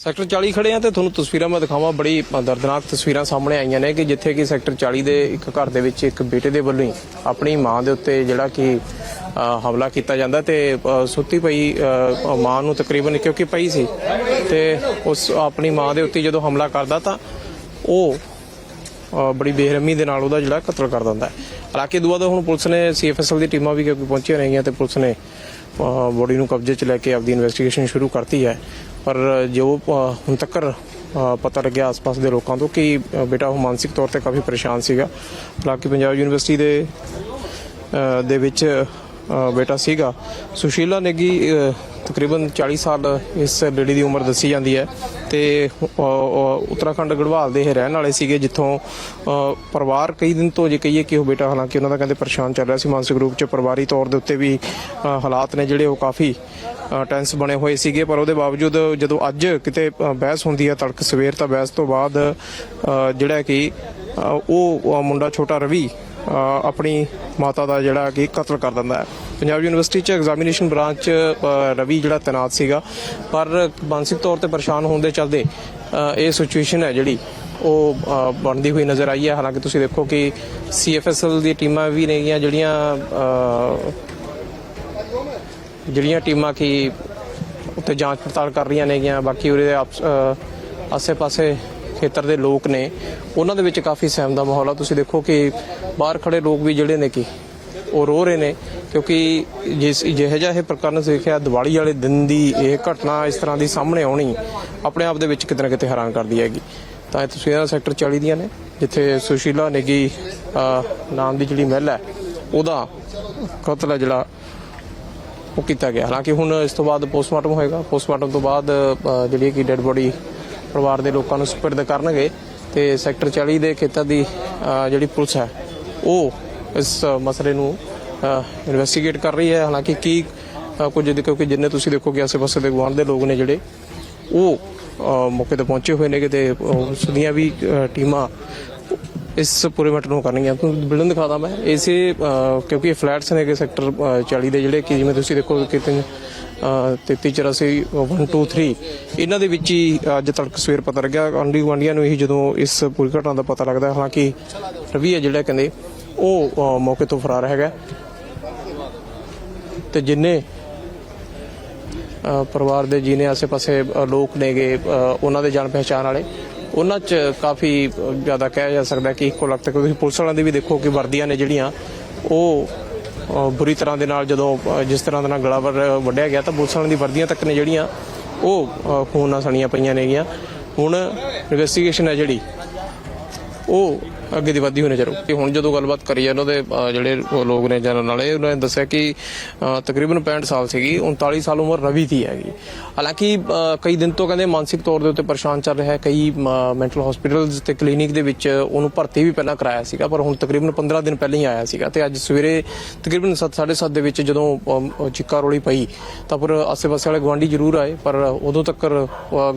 Sector 40 ਖੜੇ ਆ ਤੇ ਤੁਹਾਨੂੰ ਤਸਵੀਰਾਂ ਮੈਂ ਦਿਖਾਵਾਂ। ਬੜੀ ਦਰਦਨਾਕ ਤਸਵੀਰਾਂ ਸਾਹਮਣੇ ਆਈਆਂ ਨੇ ਕਿ ਜਿੱਥੇ ਕਿ ਸੈਕਟਰ 40 ਦੇ ਇੱਕ ਘਰ ਦੇ ਵਿੱਚ ਇੱਕ ਬੇਟੇ ਦੇ ਵੱਲੋਂ ਹੀ ਆਪਣੀ ਮਾਂ ਦੇ ਉੱਤੇ ਜਿਹੜਾ ਕਿ ਹਮਲਾ ਕੀਤਾ ਜਾਂਦਾ ਤੇ ਸੁੱਤੀ ਪਈ ਮਾਂ ਨੂੰ ਤਕਰੀਬਨ ਕਿਉਂਕਿ ਪਈ ਸੀ ਤੇ ਉਸ ਆਪਣੀ ਮਾਂ ਦੇ ਉੱਤੇ ਜਦੋਂ ਹਮਲਾ ਕਰਦਾ ਤਾਂ ਉਹ ਬੜੀ ਬੇਰਹਿਮੀ ਦੇ ਨਾਲ ਉਹਦਾ ਜਿਹੜਾ ਕਤਲ ਕਰ ਦਿੰਦਾ ਹਾਲਾਂਕਿ ਦੁਆ ਤਾਂ ਹੁਣ ਪੁਲਿਸ ਨੇ ਸੀਐਫਐਸਐਲ ਦੀ ਟੀਮਾਂ ਵੀ ਕਿਉਂਕਿ ਪਹੁੰਚੀਆਂ ਰਹੀਆਂ ਤੇ ਪੁਲਿਸ ਨੇ ਬੋਡੀ ਨੂੰ ਕਬਜ਼ੇ 'ਚ ਲੈ ਕੇ ਆਪਦੀ ਇਨਵੈਸਟੀਗੇਸ਼ਨ ਸ਼ੁਰੂ ਕਰਤੀ ਹੈ। ਪਰ ਜੋ ਹੁਣ ਤੱਕ ਪਤਾ ਲੱਗਿਆ ਆਸ-ਪਾਸ ਦੇ ਲੋਕਾਂ ਤੋਂ ਕਿ ਬੇਟਾ ਉਹ ਮਾਨਸਿਕ ਤੌਰ ਤੇ ਕਾਫੀ ਪਰੇਸ਼ਾਨ ਸੀਗਾ। ਹਾਲਾਂਕਿ ਪੰਜਾਬ ਯੂਨੀਵਰਸਿਟੀ ਦੇ ਦੇ ਵਿੱਚ ਬੇਟਾ ਸੀਗਾ। ਸੁਸ਼ੀਲਾ ਨੇਗੀ ਅ, ਤਕਰੀਬਨ 40 ਸਾਲ ਇਸ ਲੇਡੀ ਦੀ ਉਮਰ ਦੱਸੀ ਜਾਂਦੀ ਹੈ ਤੇ ਉੱਤਰਾਖੰਡ ਗੜਵਾਲ ਦੇ ਇਹ ਰਹਿਣ ਵਾਲੇ ਸੀਗੇ, ਜਿੱਥੋਂ ਪਰਿਵਾਰ ਕਈ ਦਿਨ ਤੋਂ ਜੇ ਕਹੀਏ ਕਿ ਉਹ ਬੇਟਾ, ਹਾਲਾਂਕਿ ਉਹਨਾਂ ਦਾ ਕਹਿੰਦੇ ਪਰੇਸ਼ਾਨ ਚੱਲ ਰਿਹਾ ਸੀ ਮਾਨਸਿਕ ਰੂਪ 'ਚ, ਪਰਿਵਾਰੀ ਤੌਰ ਦੇ ਉੱਤੇ ਵੀ ਹਾਲਾਤ ਨੇ ਜਿਹੜੇ ਉਹ ਕਾਫੀ ਟੈਂਸ ਬਣੇ ਹੋਏ ਸੀਗੇ, ਪਰ ਉਹਦੇ ਬਾਵਜੂਦ ਜਦੋਂ ਅੱਜ ਕਿਤੇ ਬਹਿਸ ਹੁੰਦੀ ਹੈ, ਤੜਕ ਸਵੇਰ ਤਾਂ ਬਹਿਸ ਤੋਂ ਬਾਅਦ ਜਿਹੜਾ ਕਿ ਉਹ ਮੁੰਡਾ ਛੋਟਾ ਰਵੀ ਆਪਣੀ ਮਾਤਾ ਦਾ ਜਿਹੜਾ ਕਿ ਕਤਲ ਕਰ ਦਿੰਦਾ ਹੈ। ਪੰਜਾਬ ਯੂਨੀਵਰਸਿਟੀ ਚ ਐਗਜ਼ਾਮੀਨੇਸ਼ਨ ਬ੍ਰਾਂਚ ਰਵੀ ਜਿਹੜਾ ਤੈਨਾਤ ਸੀਗਾ। ਪਰ ਮਾਨਸਿਕ ਤੌਰ ਤੇ ਪਰੇਸ਼ਾਨ ਹੋਣ ਦੇ ਚੱਲਦੇ ਇਹ ਸਿਚੁਏਸ਼ਨ ਹੈ ਜਿਹੜੀ, ਉਹ ਬਣਦੀ ਹੋਈ ਨਜ਼ਰ ਆਈ ਹੈ। ਹਾਲਾਂਕਿ ਤੁਸੀਂ ਦੇਖੋ ਕਿ ਸੀਐਫਐਸਐਲ ਦੀ ਟੀਮਾਂ ਵੀ ਨੇਗੀਆਂ ਜਿਹੜੀਆਂ ਜਿਹੜੀਆਂ ਟੀਮਾਂ ਕੀ ਉੱਤੇ ਜਾਂਚ ਪੜਤਾਲ ਕਰ ਰਹੀਆਂ ਨੇਗੀਆਂ। ਬਾਕੀ ਉਹਦੇ ਆਪਸ- ਆਸੇ-ਪਾਸੇ ਖੇਤਰ ਦੇ ਲੋਕ ਨੇ ਉਹਨਾਂ ਦੇ ਵਿੱਚ ਕਾਫੀ ਸਹਿਮ ਦਾ ਮਾਹੌਲ ਆ। ਤੁਸੀਂ ਦੇਖੋ ਕਿ ਬਾਹਰ ਖੜੇ ਲੋਕ ਵੀ ਜਿਹੜੇ ਨੇ ਕਿ ਉਹ ਰੋ ਰਹੇ ਨੇ ਕਿਉਂਕਿ ਜਿਸ ਜਿਹੋ ਜਿਹੇ ਪ੍ਰਕਰਨ ਸਿੱਖਿਆ ਦੀਵਾਲੀ ਵਾਲੇ ਦਿਨ ਦੀ ਇਹ ਘਟਨਾ ਇਸ ਤਰ੍ਹਾਂ ਦੀ ਸਾਹਮਣੇ ਆਉਣੀ ਆਪਣੇ ਆਪ ਦੇ ਵਿੱਚ ਕਿਤੇ ਨਾ ਕਿਤੇ ਹੈਰਾਨ ਕਰਦੀ ਹੈਗੀ। ਤਾਂ ਇਹ ਤਸਵੀਰਾਂ ਸੈਕਟਰ 40 ਦੀਆਂ ਨੇ ਜਿੱਥੇ ਸੁਸ਼ੀਲਾ ਨੇਗੀ ਨਾਮ ਦੀ ਜਿਹੜੀ ਮਹਿਲ ਹੈ ਉਹਦਾ ਕਤਲ ਹੈ ਜਿਹੜਾ ਉਹ ਕੀਤਾ ਗਿਆ। ਹਾਲਾਂਕਿ ਹੁਣ ਇਸ ਤੋਂ ਬਾਅਦ ਪੋਸਟਮਾਰਟਮ ਹੋਏਗਾ। ਪੋਸਟਮਾਰਟਮ ਤੋਂ ਬਾਅਦ ਅ, ਜਿਹੜੀ ਕਿ ਡੈੱਡ ਬੋਡੀ ਪਰਿਵਾਰ ਦੇ ਲੋਕਾਂ ਨੂੰ ਸਪਰਦ ਕਰਨਗੇ ਤੇ ਸੈਕਟਰ 40 ਦੇ ਖੇਤਰ ਦੀ ਜਿਹੜੀ ਪੁਲਿਸ ਹੈ, ਉਹ ਇਸ ਮਸਲੇ ਨੂੰ ਇਨਵੈਸਟੀਗੇਟ ਕਰ ਰਹੀ ਹੈ। ਹਾਲਾਂਕਿ ਕੀ ਕੁਝ ਦੇ ਕਿਉਂਕਿ ਜਿੰਨੇ ਤੁਸੀਂ ਦੇਖੋ ਕਿ ਆਸੇ-ਪਾਸੇ ਦੇ ਗੁਆਂਢ ਦੇ ਲੋਕ ਨੇ ਜਿਹੜੇ, ਉਹ ਮੌਕੇ ਤੇ ਪਹੁੰਚੇ ਹੋਏ ਨੇ ਕਿਤੇ ਉਸ ਦੀਆਂ ਵੀ ਟੀਮਾਂ ਇਸ ਪੂਰੇ ਮੈਟਰ ਨੂੰ ਕਰਨਗੀਆਂ। ਤੁਹਾਨੂੰ ਬਿਲਡਿੰਗ ਦਿਖਾਦਾ ਮੈਂ। ਇਸੇ ਕਿਉਂਕਿ ਇਹ ਫਲੈਟਸ ਨੇ ਕਿ ਸੈਕਟਰ 40 ਦੇ ਜਿਹੜੇ ਕਿ ਜਿਵੇਂ ਤੁਸੀਂ ਦੇਖੋ ਕਿ ਤਿੰਨ 33 84 1 2 3 ਇਹਨਾਂ ਦੇ ਵਿੱਚ ਹੀ ਅੱਜ ਤੜਕ ਸਵੇਰ ਪਤਾ ਲੱਗਿਆ ਆਂਡੀ ਗੁਆਂਢੀਆਂ ਨੂੰ ਇਹੀ ਜਦੋਂ ਇਸ ਪੂਰੀ ਘਟਨਾ ਦਾ ਪਤਾ ਲੱਗਦਾ, ਹਾਲਾਂਕਿ ਰਵੀ ਹੈ ਜਿਹੜਾ ਕਹਿੰਦੇ, ਉਹ ਮੌਕੇ ਤੋਂ ਫਰਾਰ ਹੈਗਾ। ਤੇ ਜਿੰਨੇ ਪਰਿਵਾਰ ਦੇ ਜੀਨੇ ਆਸੇ-ਪਾਸੇ ਲੋਕ ਨੇਗੇ ਉਹਨਾਂ ਦੇ ਜਾਣ ਪਹਿਚਾਣ ਵਾਲੇ, ਉਹਨਾਂ 'ਚ ਕਾਫੀ ਜ਼ਿਆਦਾ ਕਹਿ ਜਾ ਸਕਦਾ ਕਿ ਇੱਕੋ ਲੱਗਦਾ ਕਿ ਤੁਸੀਂ ਪੁਲਿਸ ਵਾਲਿਆਂ ਦੀ ਵੀ ਦੇਖੋ ਕਿ ਵਰਦੀਆਂ ਨੇ ਜਿਹੜੀਆਂ, ਉਹ ਬੁਰੀ ਤਰ੍ਹਾਂ ਦੇ ਨਾਲ ਜਦੋਂ ਜਿਸ ਤਰ੍ਹਾਂ ਦੇ ਨਾਲ ਗਲਾਵਰ ਵੱਢਿਆ ਗਿਆ ਤਾਂ ਪੁਲਿਸ ਵਾਲਿਆਂ ਦੀ ਵਰਦੀਆਂ ਤੱਕ ਨੇ ਜਿਹੜੀਆਂ, ਉਹ ਖੂਨ ਨਾਲ ਸਣੀਆਂ ਪਈਆਂ ਨੇਗੀਆਂ। ਹੁਣ ਇਨਵੈਸਟੀਗੇਸ਼ਨ ਹੈ ਜਿਹੜੀ, ਉਹ ਅੱਗੇ ਦੀ ਵਧਦੀ ਹੋਣੀ ਨਜ਼ਰ ਆਊ। ਤੇ ਹੁਣ ਜਦੋਂ ਗੱਲਬਾਤ ਕਰੀ ਹੈ ਉਹਨਾਂ ਦੇ ਅ, ਜਿਹੜੇ ਉਹ ਲੋਕ ਨੇ ਜਨਰਲ ਨਾਲੇ ਉਹਨਾਂ ਨੇ ਦੱਸਿਆ ਕਿ ਅ, ਤਕਰੀਬਨ 65 ਸਾਲ ਸੀਗੀ 39 ਸਾਲ ਉਮਰ ਰਵੀ ਦੀ ਹੈਗੀ ਹਾਲਾਂਕਿ ਅ, ਕਈ ਦਿਨ ਤੋਂ ਕਹਿੰਦੇ ਮਾਨਸਿਕ ਤੌਰ ਦੇ ਉੱਤੇ ਪਰੇਸ਼ਾਨ ਚੱਲ ਰਿਹਾ ਹੈ ਕਈ ਮੈਂਟਲ ਹਸਪੀਟਲਸ ਤੇ ਕਲੀਨਿਕ ਦੇ ਵਿੱਚ ਉਹਨੂੰ ਭਰਤੀ ਵੀ ਪਹਿਲਾਂ ਕਰਾਇਆ ਸੀਗਾ ਪਰ ਹੁਣ ਤਕਰੀਬਨ 15 ਦਿਨ ਪਹਿਲਾਂ ਹੀ ਆਇਆ ਸੀਗਾ ਤੇ ਅੱਜ ਸਵੇਰੇ ਤਕਰੀਬਨ 7:30 ਦੇ ਵਿੱਚ ਜਦੋਂ ਅਮ, ਚਿੱਕਾ ਰੋਲੀ ਪਈ ਤਾਂ ਪਰ ਆਸੇ-ਪਾਸੇ ਵਾਲੇ ਗਵਾਂਢੀ ਜ਼ਰੂਰ ਆਏ ਪਰ ਉਦੋਂ ਤੱਕ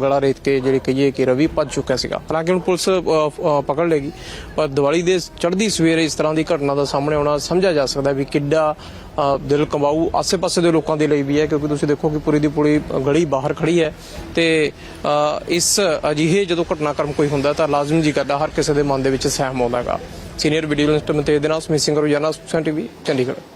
ਗਲਾ ਰੇਤ ਕੇ ਜਿਹੜੇ ਕਹੀਏ ਕਿ ਰਵੀ ਭੱਜ ਚੁੱਕਿਆ ਸੀਗਾ ਹਾਲਾਂਕਿ ਹੁਣ ਪੁਲਿਸ ਅ, ਅ, ਪਕੜ ਲੇਗੀ ਪਰ ਦੀਵਾਲੀ ਦੇ ਚੜ੍ਹਦੀ ਸਵੇਰੇ ਇਸ ਤਰ੍ਹਾਂ ਦੀ ਘਟਨਾ ਦਾ ਸਾਹਮਣੇ ਆਉਣਾ ਸਮਝਿਆ ਜਾ ਸਕਦਾ ਵੀ ਕਿੱਡਾ ਦਿਲ ਕੰਬਾਊ ਆਸੇ-ਪਾਸੇ ਦੇ ਲੋਕਾਂ ਦੇ ਲਈ ਵੀ ਹੈ, ਕਿਉਂਕਿ ਤੁਸੀਂ ਦੇਖੋ ਕਿ ਪੂਰੀ ਦੀ ਪੂਰੀ ਗਲੀ ਬਾਹਰ ਖੜੀ ਹੈ ਤੇ ਇਸ ਅਜਿਹੇ ਜਦੋਂ ਘਟਨਾਕ੍ਰਮ ਕੋਈ ਹੁੰਦਾ ਤਾਂ ਲਾਜ਼ਮੀ ਜੀ ਕਰਦਾ ਹਰ ਕਿਸੇ ਦੇ ਮਨ ਦੇ ਵਿੱਚ ਸਹਿਮ ਆਉਂਦਾਗਾ ਸੀਨੀਅਰ ਵੀਡੀਓ ਜਰਨਲਿਸਟ ਦੇ ਨਾਲ ਸਮੀਤ ਸਿੰਘ ਰੋਜ਼ਾਨਾ, ਸੁਖਸਾਨ ਟੀਵੀ, ਚੰਡੀਗੜ੍ਹ।